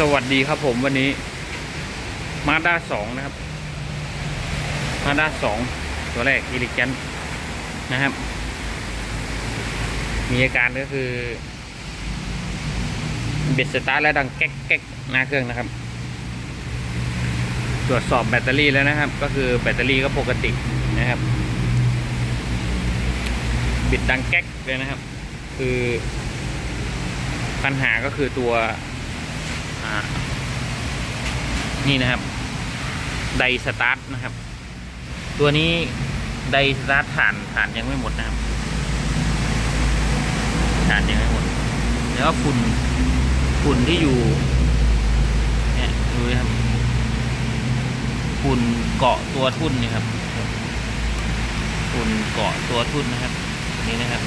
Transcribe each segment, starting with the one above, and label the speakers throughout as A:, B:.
A: สวัสดีครับผมวันนี้มาด้าสองนะครับมาด้าสองตัวแรกอิลิกันนะครับ มีอาการก็คือเบ็ดสตาร์แล้วดังแก๊กแก๊กหน้าเครื่องนะครับ ตรวจสอบแบตเตอรี่แล้วนะครับ ก็คือแบตเตอรี่ก็ปกตินะครับ บิดดังแก๊กเลยนะครับ คือปัญหาก็คือตัว นี่นะครับ ไดสตาร์ทนะครับ ตัวนี้ไดสตาร์ทฐานฐานยังไม่หมดนะครับฐานยังไม่หมด แล้วฝุ่นฝุ่นที่อยู่เนี่ยดูนะครับฝุ่นเกาะตัวทุ่นนี่ครับฝุ่นเกาะตัวทุ่นนะครับ นี่นะครับ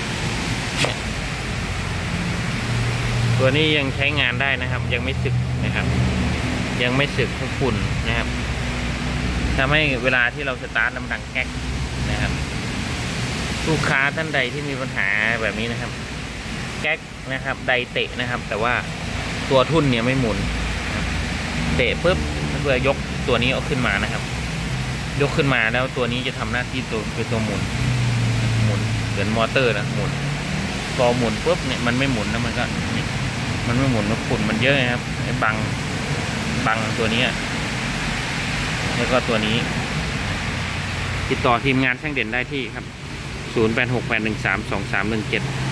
A: ตัวนี้ยังใช้งานได้นะครับ ยังไม่สึกนะครับ ยังไม่สึกเพราะฝุ่นนะครับทำให้เวลาที่เราสตาร์ทน้ำดังแก๊กนะครับ ลูกค้าท่านใดที่มีปัญหาแบบนี้นะครับ แก๊กนะครับไดเตะนะครับ แต่ว่าตัวทุ่นเนี่ยไม่หมุน เตะปุ๊บเพื่อยกตัวนี้เอาขึ้นมานะครับ ยกขึ้นมาแล้วตัวนี้จะทำหน้าที่ตัวเป็นตัวหมุน หมุนเหมือนมอเตอร์นะหมุนพอหมุนปุ๊บเนี่ยมันไม่หมุนแล้วมันก็ มันไม่หมุนแล้วฝุ่นมันเยอะนะครับไอ้บังบังตัวนี้แล้วก็ตัวนี้ ติดต่อทีมงานช่างเด่นได้ที่ครับ 0 8 6 8 1 3 2 3 1 7